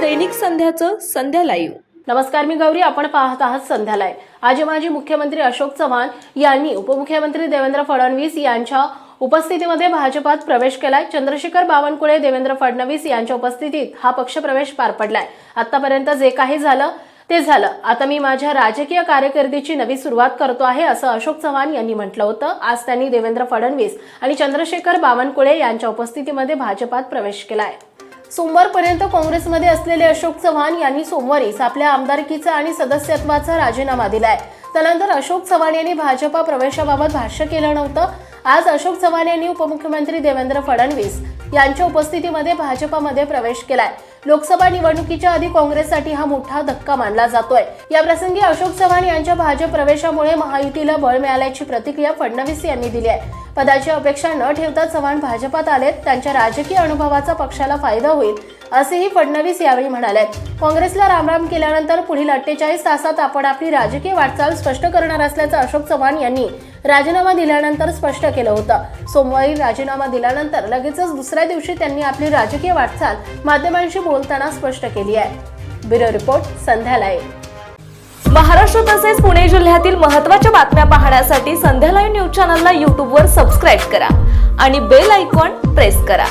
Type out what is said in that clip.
दैनिक संध्याचं संध्या live. नमस्कार मी गौरी. आपण पाहत आहात संध्यालाय आज माजी मुख्यमंत्री अशोक चव्हाण यांनी उपमुख्यमंत्री देवेंद्र फडणवीस यांच्या उपस्थितीमध्ये भाजपात प्रवेश केलाय. चंद्रशेखर बावनकुळे देवेंद्र फडणवीस यांच्या उपस्थितीत हा पक्ष प्रवेश पार पडलाय. आतापर्यंत जे काही झालं ते झालं. आता मी माझ्या राजकीय कारकिर्दीची नवी सुरुवात करतो आहे असं अशोक चव्हाण यांनी म्हटलं होतं. आज त्यांनी देवेंद्र फडणवीस आणि चंद्रशेखर बावनकुळे यांच्या उपस्थितीमध्ये भाजपात प्रवेश केलाय. सोमवारपर्यंत काँग्रेसमध्ये असलेले अशोक चव्हाण यांनी सोमवारीच आपल्या आमदारकीचा आणि सदस्यत्वाचा राजीनामा दिलाय. त्यानंतर अशोक चव्हाण यांनी भाजपा प्रवेशाबाबत भाष्य केलं नव्हतं. आज अशोक चव्हाण यांनी उपमुख्यमंत्री देवेंद्र फडणवीस यांच्या उपस्थितीमध्ये भाजपामध्ये प्रवेश केलाय. लोकसभा निवडणुकीच्या आधी काँग्रेससाठी हा मोठा धक्का मानला जातोय. या प्रसंगी अशोक चव्हाण यांच्या भाजप प्रवेशामुळे महायुतीला बळ मिळाल्याची प्रतिक्रिया फडणवीस यांनी दिली आहे. पदाची अपेक्षा न ठेवता चव्हाण भाजपात आलेत. त्यांच्या राजकीय अनुभवाचा पक्षाला फायदा होईल. असेही फडणवीस यावेळी म्हणाले. काँग्रेसला रामराम केल्यानंतर पुढील अठ्ठेचाळीस तासात आपण आपली राजकीय वाटचाल स्पष्ट करणार असल्याचं अशोक चव्हाण यांनी राजीनामा दिल्यानंतर स्पष्ट केलं होतं. सोमवारी राजीनामा दिल्यानंतर लगेचच दुसऱ्या दिवशी त्यांनी आपली राजकीय वाटचाल माध्यमांशी बोलताना स्पष्ट केली आहे. Bureau report Sandhya live. Maharashtra तसेच पुणे जिल्ह्यातील महत्त्वाच्या बातम्या पाहण्यासाठी संध्या लाईव्ह न्यूज चॅनलला यूट्यूबवर सबस्क्राईब करा आणि बेल आयकॉन प्रेस करा.